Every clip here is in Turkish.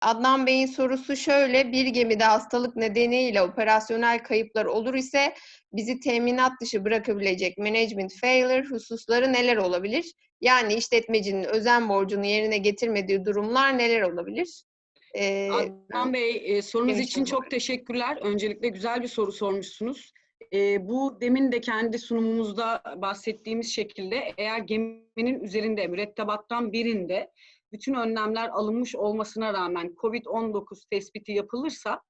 Adnan Bey'in sorusu şöyle, bir gemide hastalık nedeniyle operasyonel kayıplar olur ise bizi teminat dışı bırakabilecek management failure hususları neler olabilir? Yani işletmecinin özen borcunu yerine getirmediği durumlar neler olabilir? Ee, Adnan Bey, e, sorunuz için çok teşekkürler. Öncelikle güzel bir soru sormuşsunuz. E, bu demin de kendi sunumumuzda bahsettiğimiz şekilde eğer geminin üzerinde, mürettebattan birinde bütün önlemler alınmış olmasına rağmen COVID-19 tespiti yapılırsa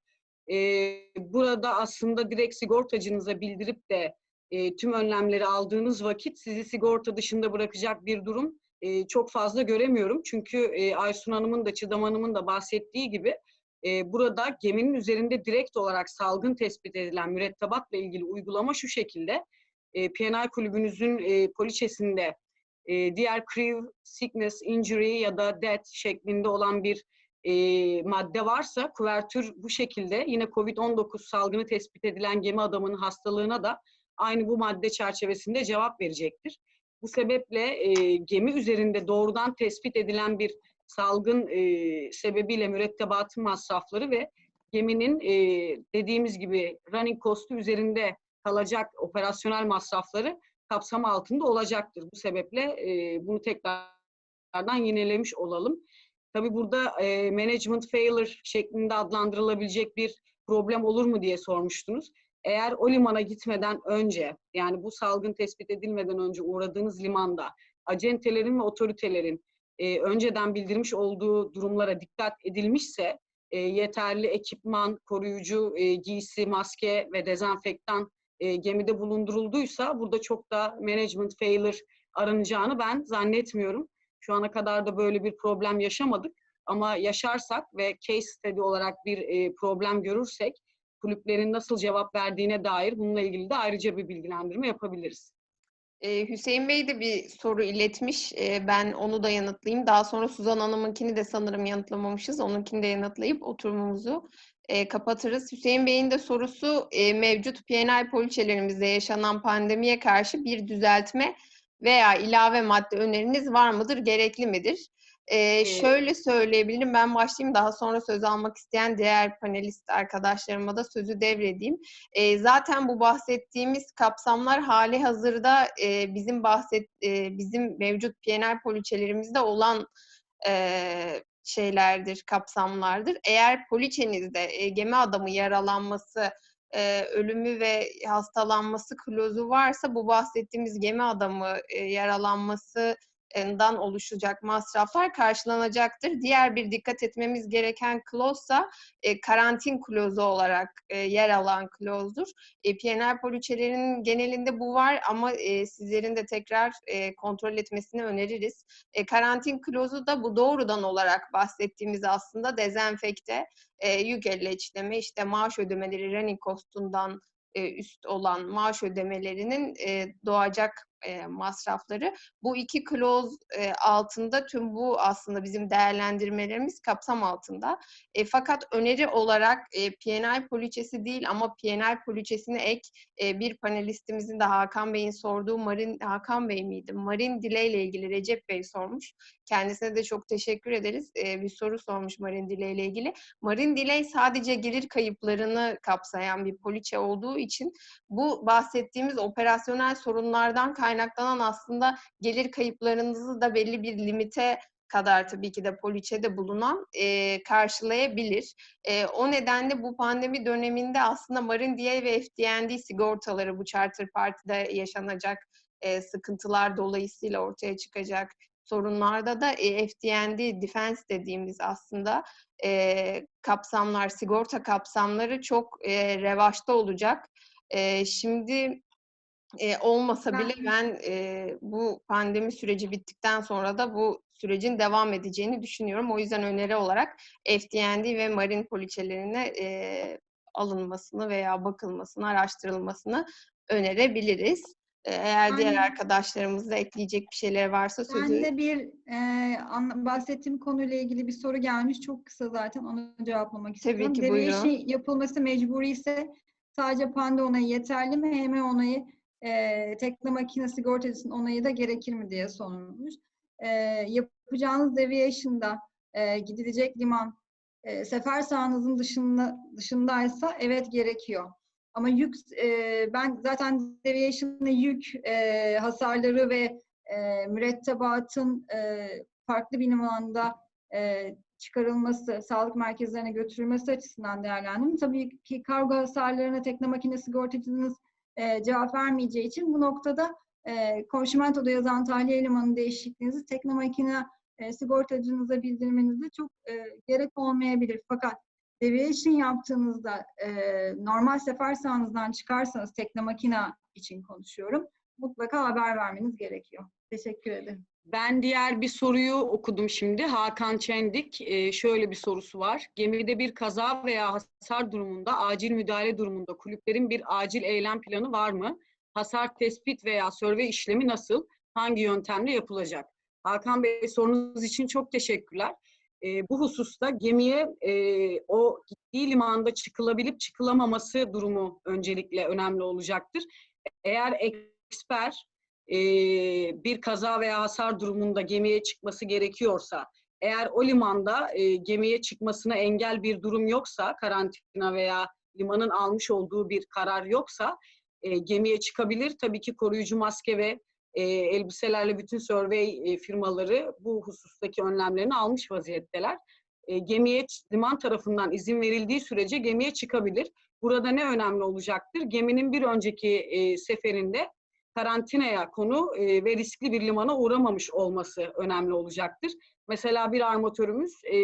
e, burada aslında direkt sigortacınıza bildirip de e, tüm önlemleri aldığınız vakit sizi sigorta dışında bırakacak bir durum e, çok fazla göremiyorum. Çünkü e, Aysun Hanım'ın da Çiğdem Hanım'ın da bahsettiği gibi e, burada geminin üzerinde direkt olarak salgın tespit edilen mürettebatla ilgili uygulama şu şekilde. E, PNI kulübünüzün e, poliçesinde e, diğer crew, sickness, injury ya da death şeklinde olan bir e, madde varsa kuvertür bu şekilde yine COVID-19 salgını tespit edilen gemi adamının hastalığına da aynı bu madde çerçevesinde cevap verecektir. Bu sebeple e, gemi üzerinde doğrudan tespit edilen bir salgın e, sebebiyle mürettebatın masrafları ve geminin e, dediğimiz gibi running cost'u üzerinde kalacak operasyonel masrafları kapsam altında olacaktır. Bu sebeple e, bunu tekrardan yinelemiş olalım. Tabii burada e, management failure şeklinde adlandırılabilecek bir problem olur mu diye sormuştunuz. Eğer o limana gitmeden önce, yani bu salgın tespit edilmeden önce uğradığınız limanda acentelerin ve otoritelerin e, önceden bildirmiş olduğu durumlara dikkat edilmişse, e, yeterli ekipman, koruyucu e, giysi, maske ve dezenfektan e, gemide bulundurulduysa burada çok da management failure aranacağını ben zannetmiyorum. Şu ana kadar da böyle bir problem yaşamadık. Ama yaşarsak ve case study olarak bir e, problem görürsek kulüplerin nasıl cevap verdiğine dair bununla ilgili de ayrıca bir bilgilendirme yapabiliriz. Ee, Hüseyin Bey de bir soru iletmiş. Ee, ben onu da yanıtlayayım. Daha sonra Suzan Hanım'ınkini de sanırım yanıtlamamışız. Onunkini de yanıtlayıp oturumumuzu e, kapatırız. Hüseyin Bey'in de sorusu e, mevcut PNI poliçelerimizde yaşanan pandemiye karşı bir düzeltme veya ilave madde öneriniz var mıdır, gerekli midir? Ee, şöyle söyleyebilirim, ben başlayayım daha sonra söz almak isteyen diğer panelist arkadaşlarıma da sözü devredeyim. Ee, zaten bu bahsettiğimiz kapsamlar hali hazırda e, bizim bahset e, bizim mevcut PNL poliçelerimizde olan e, şeylerdir, kapsamlardır. Eğer poliçenizde e, gemi adamı yaralanması, e, ölümü ve hastalanması klozu varsa bu bahsettiğimiz gemi adamı e, yaralanması dan oluşacak masraflar karşılanacaktır. Diğer bir dikkat etmemiz gereken klozsa e, karantin klozu olarak e, yer alan klozdur. E, PNL poliçelerinin genelinde bu var ama e, sizlerin de tekrar e, kontrol etmesini öneririz. E, karantin klozu da bu doğrudan olarak bahsettiğimiz aslında dezenfekte, e, yük elleçleme, işte maaş ödemeleri running cost'undan e, üst olan maaş ödemelerinin e, doğacak e, masrafları. Bu iki kloz e, altında tüm bu aslında bizim değerlendirmelerimiz kapsam altında. E, fakat öneri olarak e, PNI poliçesi değil ama PNI poliçesine ek e, bir panelistimizin de Hakan Bey'in sorduğu Marin Hakan Bey miydi? Marin Dile ile ilgili Recep Bey sormuş. Kendisine de çok teşekkür ederiz. E, bir soru sormuş Marin Dile ile ilgili. Marin Delay sadece gelir kayıplarını kapsayan bir poliçe olduğu için bu bahsettiğimiz operasyonel sorunlardan kaynaklanan aslında gelir kayıplarınızı da belli bir limite kadar tabii ki de poliçede bulunan e, karşılayabilir. E, o nedenle bu pandemi döneminde aslında Marin DA ve FDND sigortaları bu charter partide yaşanacak e, sıkıntılar dolayısıyla ortaya çıkacak sorunlarda da e, FDND defense dediğimiz aslında e, kapsamlar, sigorta kapsamları çok e, revaçta olacak. E, şimdi e, olmasa bile ben e, bu pandemi süreci bittikten sonra da bu sürecin devam edeceğini düşünüyorum. O yüzden öneri olarak FDND ve marin poliçelerine e, alınmasını veya bakılmasını, araştırılmasını önerebiliriz. Eğer diğer Yani- arkadaşlarımız da ekleyecek bir şeyler varsa sözü... Ben de bir e, bahsettiğim konuyla ilgili bir soru gelmiş. Çok kısa zaten onu cevaplamak istiyorum. ki, Deviation buyurun. yapılması mecburi ise sadece panda onayı yeterli mi? HM onayı e, tekne makine sigortasının onayı da gerekir mi diye sorulmuş. E, yapacağınız deviation'da e, gidilecek liman e, sefer sahanızın dışında dışındaysa evet gerekiyor. Ama yük, e, ben zaten deviation'la yük e, hasarları ve e, mürettebatın e, farklı bir limanda e, çıkarılması, sağlık merkezlerine götürülmesi açısından değerlendim. Tabii ki kargo hasarlarına tekne makine sigortacınız e, cevap vermeyeceği için bu noktada e, konşimentoda yazan tahliye elemanı değişikliğinizi tekne makine e, sigortacınıza bildirmenizde çok e, gerek olmayabilir. Fakat deviation yaptığınızda e, normal sefer sahanızdan çıkarsanız tekne makina için konuşuyorum. Mutlaka haber vermeniz gerekiyor. Teşekkür ederim. Ben diğer bir soruyu okudum şimdi. Hakan Çendik e, şöyle bir sorusu var. Gemide bir kaza veya hasar durumunda, acil müdahale durumunda kulüplerin bir acil eylem planı var mı? Hasar tespit veya sörve işlemi nasıl? Hangi yöntemle yapılacak? Hakan Bey sorunuz için çok teşekkürler. E, bu hususta gemiye e, o gittiği limanda çıkılabilip çıkılamaması durumu öncelikle önemli olacaktır. Eğer eksper e, bir kaza veya hasar durumunda gemiye çıkması gerekiyorsa, eğer o limanda e, gemiye çıkmasına engel bir durum yoksa, karantina veya limanın almış olduğu bir karar yoksa e, gemiye çıkabilir. Tabii ki koruyucu maske ve e, elbiselerle bütün survey e, firmaları bu husustaki önlemlerini almış vaziyetteler. E, gemiye liman tarafından izin verildiği sürece gemiye çıkabilir. Burada ne önemli olacaktır? Geminin bir önceki e, seferinde karantinaya konu e, ve riskli bir limana uğramamış olması önemli olacaktır. Mesela bir armatörümüz e,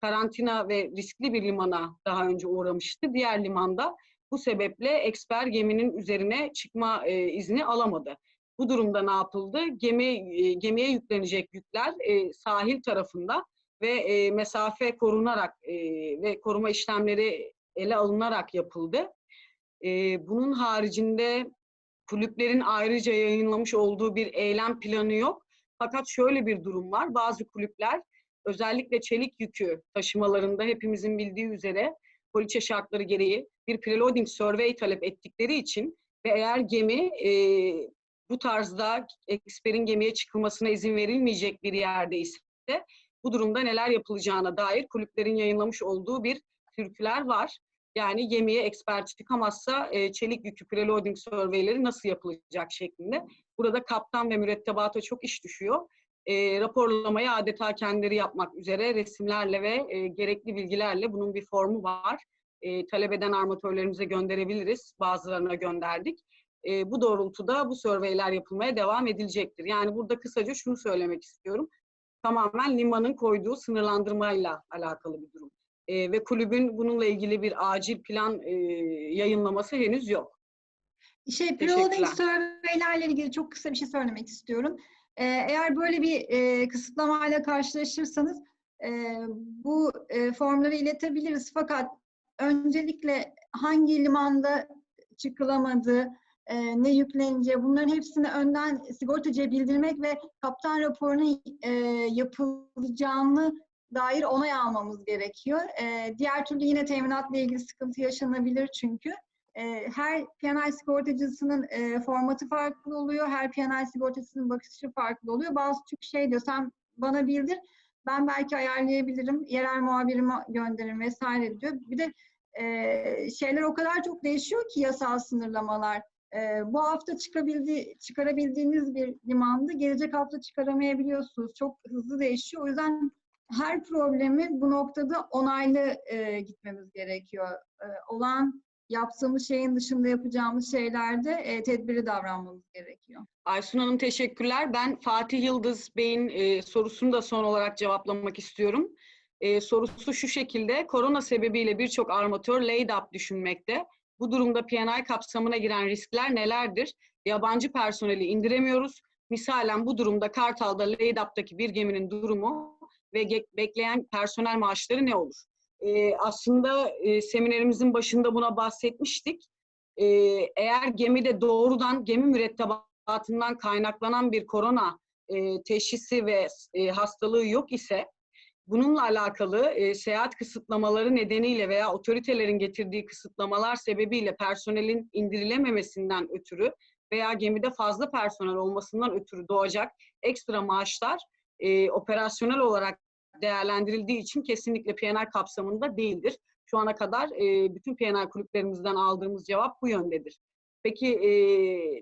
karantina ve riskli bir limana daha önce uğramıştı. Diğer limanda bu sebeple eksper geminin üzerine çıkma e, izni alamadı. Bu durumda ne yapıldı? Gemi e, gemiye yüklenecek yükler e, sahil tarafında ve e, mesafe korunarak e, ve koruma işlemleri ele alınarak yapıldı. E, bunun haricinde kulüplerin ayrıca yayınlamış olduğu bir eylem planı yok. Fakat şöyle bir durum var. Bazı kulüpler özellikle çelik yükü taşımalarında hepimizin bildiği üzere poliçe şartları gereği bir preloading survey talep ettikleri için ve eğer gemi e, bu tarzda eksperin gemiye çıkılmasına izin verilmeyecek bir yerde ise bu durumda neler yapılacağına dair kulüplerin yayınlamış olduğu bir türküler var. Yani gemiye eksper çıkamazsa e, çelik yükü preloading surveyleri nasıl yapılacak şeklinde. Burada kaptan ve mürettebata çok iş düşüyor. E, raporlamayı adeta kendileri yapmak üzere resimlerle ve e, gerekli bilgilerle bunun bir formu var. E, talep eden armatörlerimize gönderebiliriz. Bazılarına gönderdik. E, bu doğrultuda bu surveyler yapılmaya devam edilecektir. Yani burada kısaca şunu söylemek istiyorum. Tamamen limanın koyduğu sınırlandırmayla alakalı bir durum e, ve kulübün bununla ilgili bir acil plan e, yayınlaması henüz yok. Şey, pre-loading surveylerle ilgili çok kısa bir şey söylemek istiyorum. Ee, eğer böyle bir e, kısıtlamayla karşılaşırsanız e, bu e, formları iletebiliriz. Fakat öncelikle hangi limanda çıkılamadı, e, ne yükleneceği bunların hepsini önden sigortacıya bildirmek ve kaptan raporunun e, yapılacağını dair onay almamız gerekiyor. E, diğer türlü yine teminatla ilgili sıkıntı yaşanabilir çünkü. E, her PNI sigortacısının e, formatı farklı oluyor. Her PNI sigortacısının bakışı farklı oluyor. Bazı Türk şey diyor, sen bana bildir, ben belki ayarlayabilirim, yerel muhabirime gönderirim vesaire diyor. Bir de e, şeyler o kadar çok değişiyor ki yasal sınırlamalar. E, bu hafta çıkabildi, çıkarabildiğiniz bir limanda gelecek hafta çıkaramayabiliyorsunuz. Çok hızlı değişiyor. O yüzden her problemi bu noktada onaylı e, gitmemiz gerekiyor. E, olan yaptığımız şeyin dışında yapacağımız şeylerde e, tedbiri davranmamız gerekiyor. Aysun Hanım teşekkürler. Ben Fatih Yıldız Bey'in e, sorusunu da son olarak cevaplamak istiyorum. E, sorusu şu şekilde, korona sebebiyle birçok armatör laid up düşünmekte. Bu durumda PNI kapsamına giren riskler nelerdir? Yabancı personeli indiremiyoruz. Misalen bu durumda Kartal'da laid up'taki bir geminin durumu ve bekleyen personel maaşları ne olur? Ee, aslında e, seminerimizin başında buna bahsetmiştik. Ee, eğer gemide doğrudan gemi mürettebatından kaynaklanan bir korona e, teşhisi ve e, hastalığı yok ise bununla alakalı e, seyahat kısıtlamaları nedeniyle veya otoritelerin getirdiği kısıtlamalar sebebiyle personelin indirilememesinden ötürü veya gemide fazla personel olmasından ötürü doğacak ekstra maaşlar e, operasyonel olarak değerlendirildiği için kesinlikle PNR kapsamında değildir. Şu ana kadar e, bütün PNR kulüplerimizden aldığımız cevap bu yöndedir. Peki e,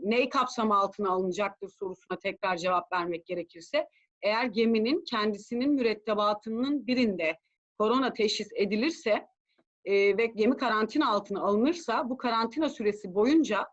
ney kapsamı altına alınacaktır sorusuna tekrar cevap vermek gerekirse, eğer geminin kendisinin mürettebatının birinde korona teşhis edilirse e, ve gemi karantina altına alınırsa bu karantina süresi boyunca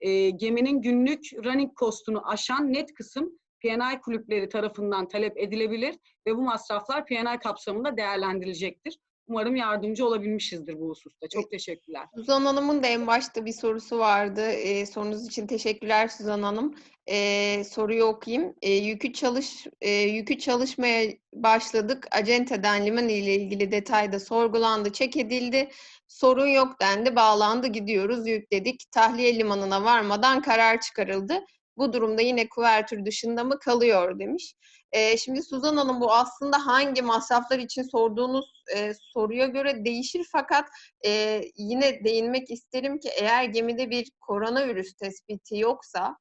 e, geminin günlük running cost'unu aşan net kısım PNI kulüpleri tarafından talep edilebilir ve bu masraflar PNI kapsamında değerlendirilecektir. Umarım yardımcı olabilmişizdir bu hususta. Çok teşekkürler. Suzan Hanım'ın da en başta bir sorusu vardı. Ee, sorunuz için teşekkürler Suzan Hanım. Ee, soruyu okuyayım. Ee, yükü çalış e, yükü çalışmaya başladık. Acente'den liman ile ilgili detayda sorgulandı, çek edildi. Sorun yok dendi, bağlandı, gidiyoruz, yükledik. Tahliye limanına varmadan karar çıkarıldı. Bu durumda yine kuvertür dışında mı kalıyor demiş. Ee, şimdi Suzan Hanım bu aslında hangi masraflar için sorduğunuz e, soruya göre değişir fakat e, yine değinmek isterim ki eğer gemide bir koronavirüs tespiti yoksa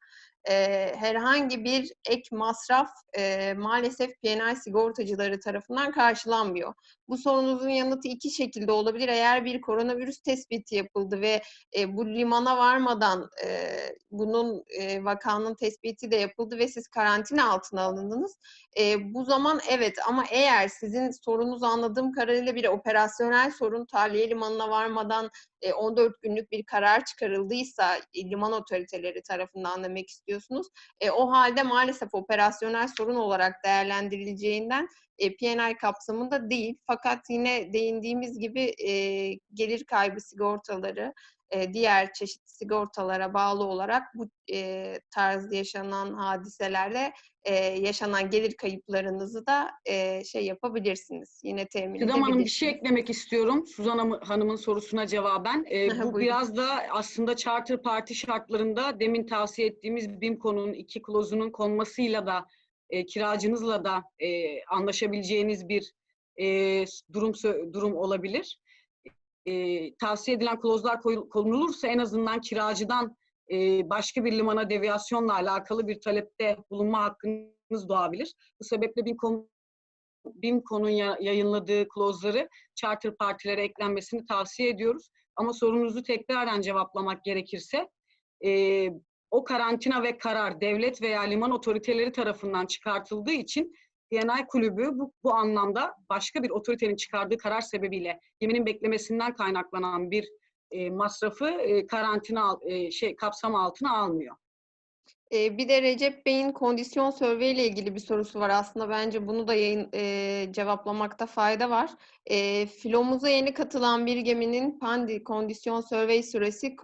e, herhangi bir ek masraf e, maalesef PNI sigortacıları tarafından karşılanmıyor. Bu sorunuzun yanıtı iki şekilde olabilir. Eğer bir koronavirüs tespiti yapıldı ve e, bu limana varmadan e, bunun e, vakanın tespiti de yapıldı ve siz karantina altına alındınız. E, bu zaman evet ama eğer sizin sorunuz anladığım kadarıyla bir operasyonel sorun tahliye limanına varmadan e, 14 günlük bir karar çıkarıldıysa liman otoriteleri tarafından demek istiyorsunuz. E, o halde maalesef operasyonel sorun olarak değerlendirileceğinden e, PNI kapsamında değil. Fakat yine değindiğimiz gibi e, gelir kaybı sigortaları, e, diğer çeşitli sigortalara bağlı olarak bu e, tarzda yaşanan hadiselerde e, yaşanan gelir kayıplarınızı da e, şey yapabilirsiniz. Yine temin Gıdam Hanım bir şey eklemek istiyorum. Suzan Hanım- Hanım'ın sorusuna cevaben. Aha, bu biraz da aslında charter parti şartlarında demin tavsiye ettiğimiz BİMKO'nun iki klozunun konmasıyla da e, kiracınızla da e, anlaşabileceğiniz bir e, durum durum olabilir. E, tavsiye edilen klozlar konulursa en azından kiracıdan e, başka bir limana deviyasyonla alakalı bir talepte bulunma hakkınız doğabilir. Bu sebeple BİMKO'nun ya- yayınladığı klozları charter partilere eklenmesini tavsiye ediyoruz. Ama sorunuzu tekraren cevaplamak gerekirse e, o karantina ve karar devlet veya liman otoriteleri tarafından çıkartıldığı için DNI kulübü bu, bu anlamda başka bir otoritenin çıkardığı karar sebebiyle geminin beklemesinden kaynaklanan bir e, masrafı e, karantina e, şey kapsam altına almıyor. Ee, bir de Recep Bey'in kondisyon survey ile ilgili bir sorusu var. Aslında bence bunu da yayın, e, cevaplamakta fayda var. E, filomuza yeni katılan bir geminin pandi kondisyon survey süresi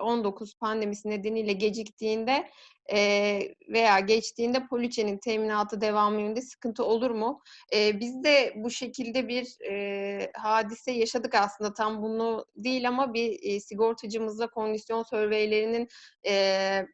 COVID-19 pandemisi nedeniyle geciktiğinde e, veya geçtiğinde poliçenin teminatı devamı yönünde sıkıntı olur mu? E, biz de bu şekilde bir e, hadise yaşadık aslında tam bunu değil ama bir e, sigortacımızla kondisyon surveylerinin e,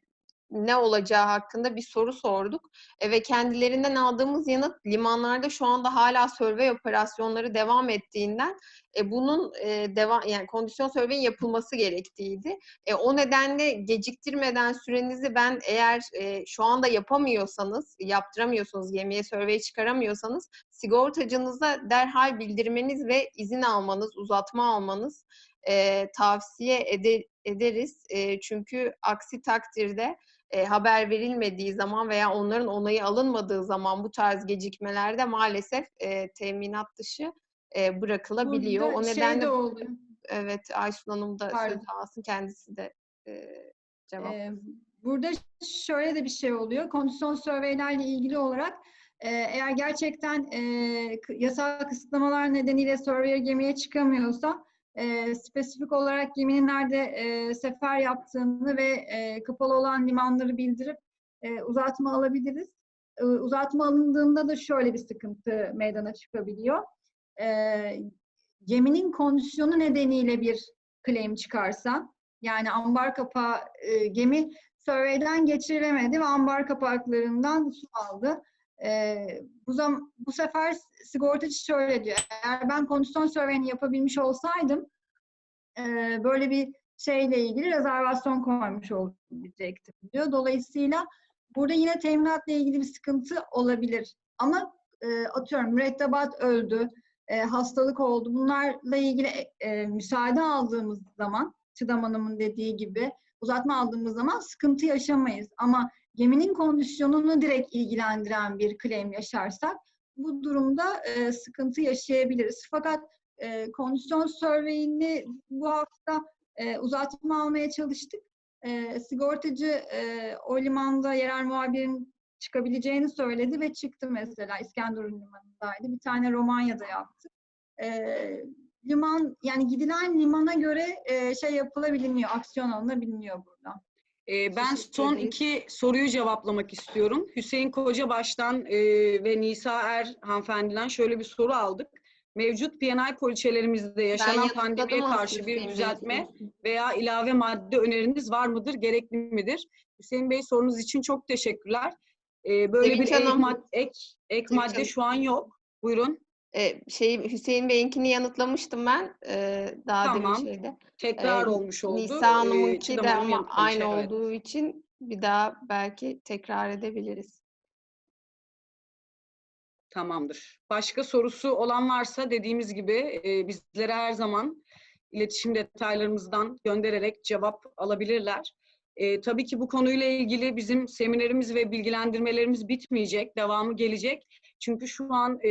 ne olacağı hakkında bir soru sorduk. E, ve kendilerinden aldığımız yanıt limanlarda şu anda hala survey operasyonları devam ettiğinden e, bunun e, devam yani kondisyon survey'in yapılması gerektiğiydi. E, o nedenle geciktirmeden sürenizi ben eğer e, şu anda yapamıyorsanız, yaptıramıyorsunuz, gemiye survey çıkaramıyorsanız sigortacınıza derhal bildirmeniz ve izin almanız, uzatma almanız e, tavsiye ede- ederiz. E, çünkü aksi takdirde e, haber verilmediği zaman veya onların onayı alınmadığı zaman bu tarz gecikmelerde maalesef e, teminat dışı e, bırakılabiliyor. Burada o şey nedenle de oluyor. evet Aysun Hanım da söz Pardon. alsın kendisi de e, cevap. Ee, Burada şöyle de bir şey oluyor. Kondisyon surveylerle ilgili olarak e, eğer gerçekten e, yasal kısıtlamalar nedeniyle surveyor gemiye çıkamıyorsa e, spesifik olarak geminin nerede e, sefer yaptığını ve e, kapalı olan limanları bildirip e, uzatma alabiliriz. E, uzatma alındığında da şöyle bir sıkıntı meydana çıkabiliyor. E, geminin kondisyonu nedeniyle bir claim çıkarsa yani ambar kapağı e, gemi survey'den geçirilemedi ve ambar kapaklarından su aldı. E, bu zam bu sefer sigortacı şöyle diyor. Eğer ben kondisyon survey'ini yapabilmiş olsaydım e, böyle bir şeyle ilgili rezervasyon koymuş olacaktım diyor. Dolayısıyla burada yine teminatla ilgili bir sıkıntı olabilir. Ama e, atıyorum mürettebat öldü, e, hastalık oldu. Bunlarla ilgili e, müsaade aldığımız zaman, Çiğdem Hanım'ın dediği gibi uzatma aldığımız zaman sıkıntı yaşamayız. Ama geminin kondisyonunu direkt ilgilendiren bir claim yaşarsak bu durumda e, sıkıntı yaşayabiliriz. Fakat e, kondisyon surveyini bu hafta e, uzatma almaya çalıştık. E, sigortacı e, o limanda yerel muhabirin çıkabileceğini söyledi ve çıktı mesela İskenderun limanındaydı. Bir tane Romanya'da yaptık. E, liman yani gidilen limana göre e, şey yapılabiliyor, aksiyon alınabiliyor burada. Ee, ben son iki soruyu cevaplamak istiyorum. Hüseyin Kocabaş'tan e, ve Nisa Er hanımefendiden şöyle bir soru aldık. Mevcut PNI poliçelerimizde yaşanan pandemiye karşı bir düzeltme veya ilave madde öneriniz var mıdır, gerekli midir? Hüseyin Bey sorunuz için çok teşekkürler. Ee, böyle Sevinç bir ek, mad- ek, ek madde şu an yok. Buyurun. E, şey Hüseyin Bey'inkini yanıtlamıştım ben e, daha Tamam. demin şeyde. Tekrar Ee, olmuş oldu. Nisa Hanım'ınki Ee, Çiğdem de ama aynı evet. olduğu için bir daha belki tekrar edebiliriz. Tamamdır. Başka sorusu olan varsa dediğimiz gibi e, bizlere her zaman iletişim detaylarımızdan göndererek cevap alabilirler. E, tabii ki bu konuyla ilgili bizim seminerimiz ve bilgilendirmelerimiz bitmeyecek, devamı gelecek. Çünkü şu an e,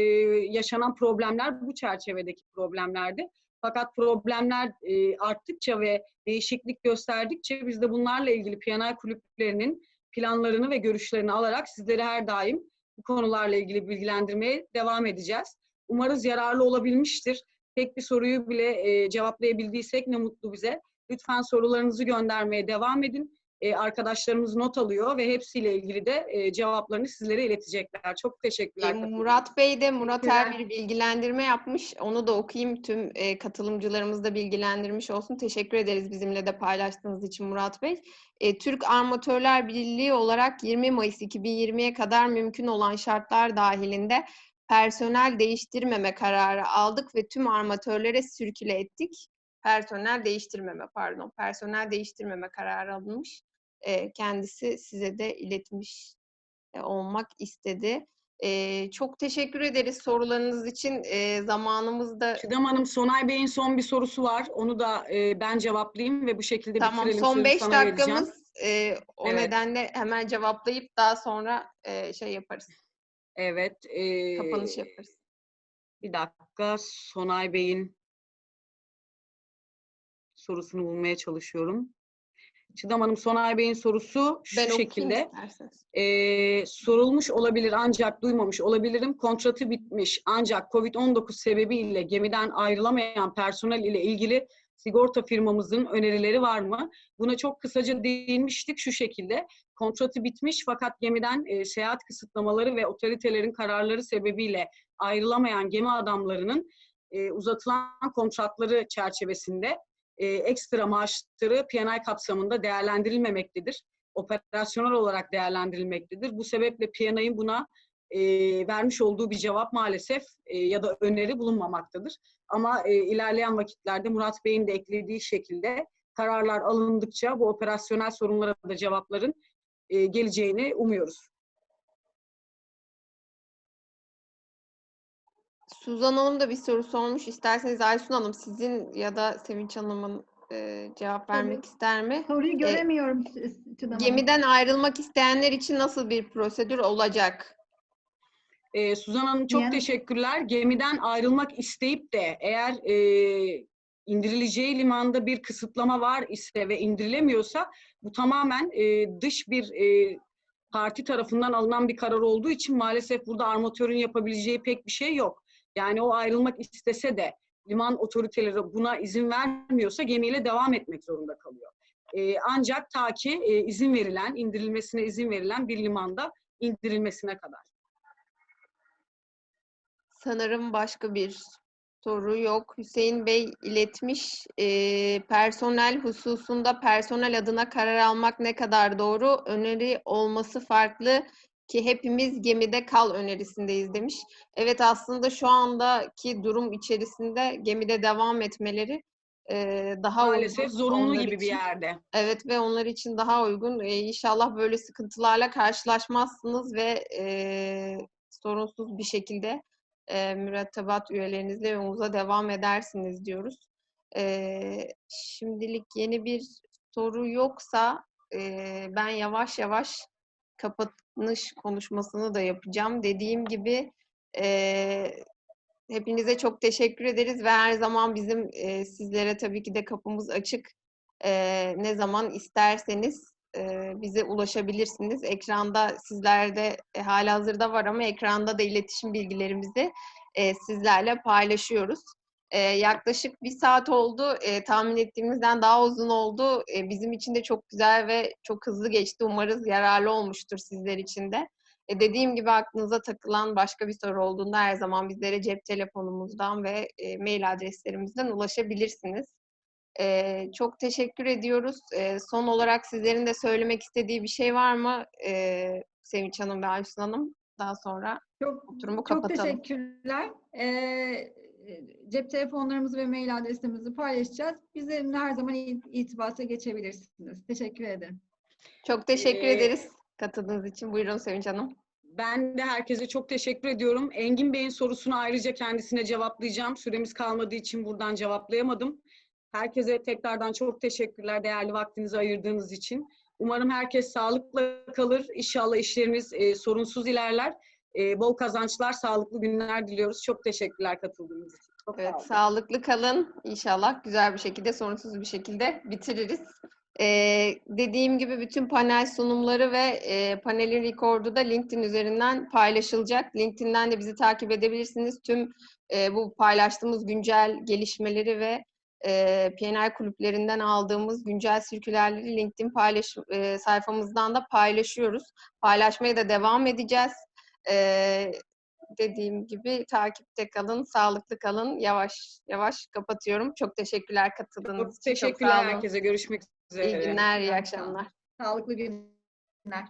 yaşanan problemler bu çerçevedeki problemlerdi. Fakat problemler e, arttıkça ve değişiklik gösterdikçe biz de bunlarla ilgili PNI kulüplerinin planlarını ve görüşlerini alarak sizleri her daim bu konularla ilgili bilgilendirmeye devam edeceğiz. Umarız yararlı olabilmiştir. Tek bir soruyu bile e, cevaplayabildiysek ne mutlu bize. Lütfen sorularınızı göndermeye devam edin. E, arkadaşlarımız not alıyor ve hepsiyle ilgili de e, cevaplarını sizlere iletecekler. Çok E, teşekkürler. için. Murat Bey de Murat Teşekkürler. Er bir bilgilendirme yapmış. Onu da okuyayım. Tüm e, katılımcılarımız da bilgilendirmiş olsun. Teşekkür ederiz bizimle de paylaştığınız için Murat Bey. E, Türk Armatörler Birliği olarak 20 Mayıs 2020'ye kadar mümkün olan şartlar dahilinde personel değiştirmeme kararı aldık ve tüm armatörlere sürküle ettik. Personel değiştirmeme pardon. Personel değiştirmeme kararı alınmış. E, kendisi size de iletmiş e, olmak istedi. E, çok teşekkür ederiz sorularınız için. E, zamanımız da Çiğdem Hanım, Sonay Bey'in son bir sorusu var. Onu da e, ben cevaplayayım ve bu şekilde tamam. bitirelim. Son Sözü 5 sana vereceğim. dakikamız. E, o Evet. nedenle hemen cevaplayıp daha sonra e, şey yaparız. Evet. e, Kapanış yaparız. Bir dakika. Sonay Bey'in sorusunu bulmaya çalışıyorum. Çiğdem Hanım, Sonay Bey'in sorusu şu Ben şekilde. Ee, sorulmuş olabilir ancak duymamış olabilirim. Kontratı bitmiş ancak COVID-19 sebebiyle gemiden ayrılamayan personel ile ilgili sigorta firmamızın önerileri var mı? Buna çok kısaca değinmiştik şu şekilde. Kontratı bitmiş fakat gemiden e, seyahat kısıtlamaları ve otoritelerin kararları sebebiyle ayrılamayan gemi adamlarının e, uzatılan kontratları çerçevesinde e, ekstra maaşları PNI kapsamında değerlendirilmemektedir operasyonel olarak değerlendirilmektedir. Bu sebeple PNI'nin buna e, vermiş olduğu bir cevap maalesef e, ya da öneri bulunmamaktadır. Ama e, ilerleyen vakitlerde Murat Bey'in de eklediği şekilde kararlar alındıkça bu operasyonel sorunlara da cevapların e, geleceğini umuyoruz. Suzan Hanım da bir soru sormuş. İsterseniz Aysun Hanım sizin ya da Sevinç Hanım'ın e, cevap Tabii. vermek ister mi? Soruyu göremiyorum Çiğdem Hanım. Gemiden ayrılmak isteyenler için nasıl bir prosedür olacak? Ee, Suzan Hanım çok Yani- teşekkürler. Gemiden ayrılmak isteyip de eğer e, indirileceği limanda bir kısıtlama var ise ve indirilemiyorsa bu tamamen e, dış bir e, parti tarafından alınan bir karar olduğu için maalesef burada armatörün yapabileceği pek bir şey yok. Yani o ayrılmak istese de liman otoriteleri buna izin vermiyorsa gemiyle devam etmek zorunda kalıyor. E, ancak ta ki e, izin verilen, indirilmesine izin verilen bir limanda indirilmesine kadar. Sanırım başka bir soru yok. Hüseyin Bey iletmiş. Eee, personel hususunda personel adına karar almak ne kadar doğru? Öneri olması farklı ki hepimiz gemide kal önerisindeyiz demiş. Evet aslında şu andaki durum içerisinde gemide devam etmeleri eee, daha Maalesef uygun zorunlu gibi bir için. yerde. Evet ve onlar için daha uygun. Ee, inşallah böyle sıkıntılarla karşılaşmazsınız ve e, sorunsuz bir şekilde e, mürettebat üyelerinizle yolunuza devam edersiniz diyoruz. E, şimdilik yeni bir soru yoksa e, ben yavaş yavaş kapanış konuşmasını da yapacağım. Dediğim gibi e, hepinize çok teşekkür ederiz ve her zaman bizim e, sizlere tabii ki de kapımız açık. E, ne zaman isterseniz e, bize ulaşabilirsiniz. Ekranda sizlerde e, halihazırda var ama ekranda da iletişim bilgilerimizi e, sizlerle paylaşıyoruz. E, yaklaşık bir saat oldu. E, tahmin ettiğimizden daha uzun oldu. E, bizim için de çok güzel ve çok hızlı geçti. Umarız yararlı olmuştur sizler için de. E, dediğim gibi aklınıza takılan başka bir soru olduğunda her zaman bizlere cep telefonumuzdan ve e, mail adreslerimizden ulaşabilirsiniz. E, çok teşekkür ediyoruz. E, son olarak sizlerin de söylemek istediği bir şey var mı e, Sevinç Hanım ve Aysun Hanım? Daha sonra Çok, oturumu çok kapatalım. teşekkürler. Ee, cep telefonlarımızı ve mail adreslerimizi paylaşacağız. Bizimle her zaman it- itibata geçebilirsiniz. Teşekkür ederim. Çok teşekkür Ee, ederiz katıldığınız için. Buyurun Sevinç Hanım. Ben de herkese çok teşekkür ediyorum. Engin Bey'in sorusunu ayrıca kendisine cevaplayacağım. Süremiz kalmadığı için buradan cevaplayamadım. Herkese tekrardan çok teşekkürler değerli vaktinizi ayırdığınız için. Umarım herkes sağlıkla kalır. İnşallah işleriniz e, sorunsuz ilerler. E, bol kazançlar, sağlıklı günler diliyoruz. Çok teşekkürler katıldığınız için. Çok sağ Evet, olun. sağlıklı kalın. İnşallah güzel bir şekilde, sorunsuz bir şekilde bitiririz. Ee, dediğim gibi bütün panel sunumları ve e, panelin rekordu da LinkedIn üzerinden paylaşılacak. LinkedIn'den de bizi takip edebilirsiniz. Tüm e, bu paylaştığımız güncel gelişmeleri ve e, PNL kulüplerinden aldığımız güncel sirkülerleri LinkedIn paylaş, e, sayfamızdan da paylaşıyoruz. Paylaşmaya da devam edeceğiz. E, dediğim gibi takipte kalın, sağlıklı kalın. Yavaş yavaş kapatıyorum. Çok teşekkürler katıldığınız Çok için. Çok teşekkürler olun. herkese. Görüşmek üzere. İyi günler, iyi akşamlar. Sağlıklı günler.